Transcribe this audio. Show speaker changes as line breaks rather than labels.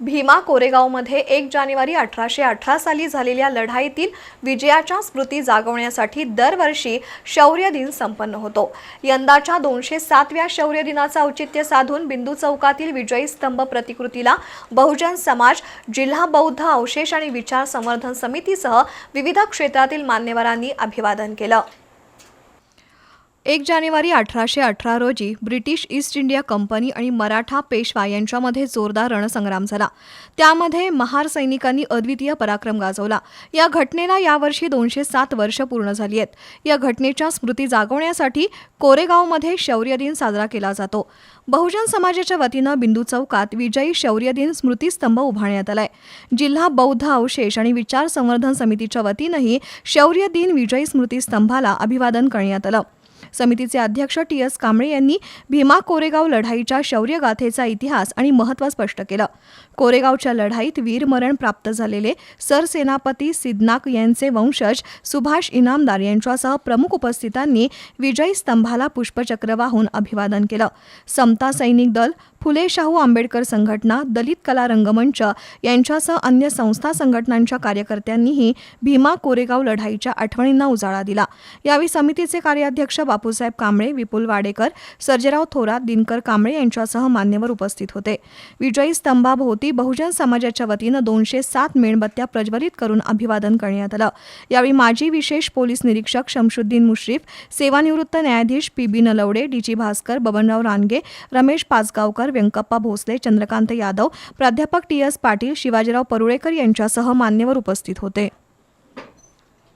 भीमा कोरेगावमध्ये एक जानेवारी अठराशे अठरा साली झालेल्या लढाईतील विजयाच्या स्मृती जागवण्यासाठी दरवर्षी शौर्य दिन संपन्न होतो. यंदाच्या दोनशे सातव्या शौर्य दिनाचं औचित्य साधून बिंदू चौकातील विजयी स्तंभ प्रतिकृतीला बहुजन समाज जिल्हा बौद्ध अवशेष आणि विचार संवर्धन समितीसह विविध क्षेत्रातील मान्यवरांनी अभिवादन केलं. एक जानेवारी अठराशे अठरा रोजी ब्रिटिश ईस्ट इंडिया कंपनी आणि मराठा पेशवा यांच्यामध्ये जोरदार रणसंग्राम झाला. त्यामध्ये महार सैनिकांनी अद्वितीय पराक्रम गाजवला. या घटनेला यावर्षी दोनशे सात वर्ष पूर्ण झाली आहेत. या घटनेच्या स्मृती जागवण्यासाठी कोरेगावमध्ये शौर्य दिन साजरा केला जातो. बहुजन समाजाच्या वतीनं बिंदू चौकात विजयी शौर्य दिन स्मृतीस्तंभ उभारण्यात आलाय. जिल्हा बौद्ध अवशेष आणि विचार संवर्धन समितीच्या वतीनंही शौर्य दिन विजयी स्मृतीस्तंभाला अभिवादन करण्यात आलं. समितीचे अध्यक्ष टी एस कांबळे यांनी भीमा कोरेगाव लढाईच्या शौर्यगाथेचा इतिहास आणि महत्त्व स्पष्ट केलं. कोरेगावच्या लढाईत वीरमरण प्राप्त झालेले सरसेनापती सिद्धनाक यांचे वंशज सुभाष इनामदार यांच्यासह प्रमुख उपस्थितांनी विजयी स्तंभाला पुष्पचक्र वाहून अभिवादन केलं. समता सैनिक दल फुले शाहू आंबेडकर संघटना दलित कला रंगमंच यांच्यासह अन्य संस्था संघटनांच्या कार्यकर्त्यांनीही भीमा कोरेगाव लढाईच्या आठवणींना उजाळा दिला. यावेळी समितीचे कार्याध्यक्ष बापूसाहेब कांबळे विपुल वाडेकर सर्जेराव थोरात दिनकर कांबळे यांच्यासह मान्यवर उपस्थित होते. विजयी स्तंभाभोवती बहुजन समाजाच्या वतीनं दोनशे सात मेणबत्त्या प्रज्वलित करून अभिवादन करण्यात आलं. यावेळी माजी विशेष पोलीस निरीक्षक शमशुद्दीन मुश्रीफ सेवानिवृत्त न्यायाधीश P B Nalawade D G Bhaskar Babanrao Ranage Ramesh Pachgaonkar Venkappa Bhosale Chandrakant Yadav प्राध्यापक टी एस पाटील शिवाजीराव परुळेकर यांच्यासह मान्यवर उपस्थित होते.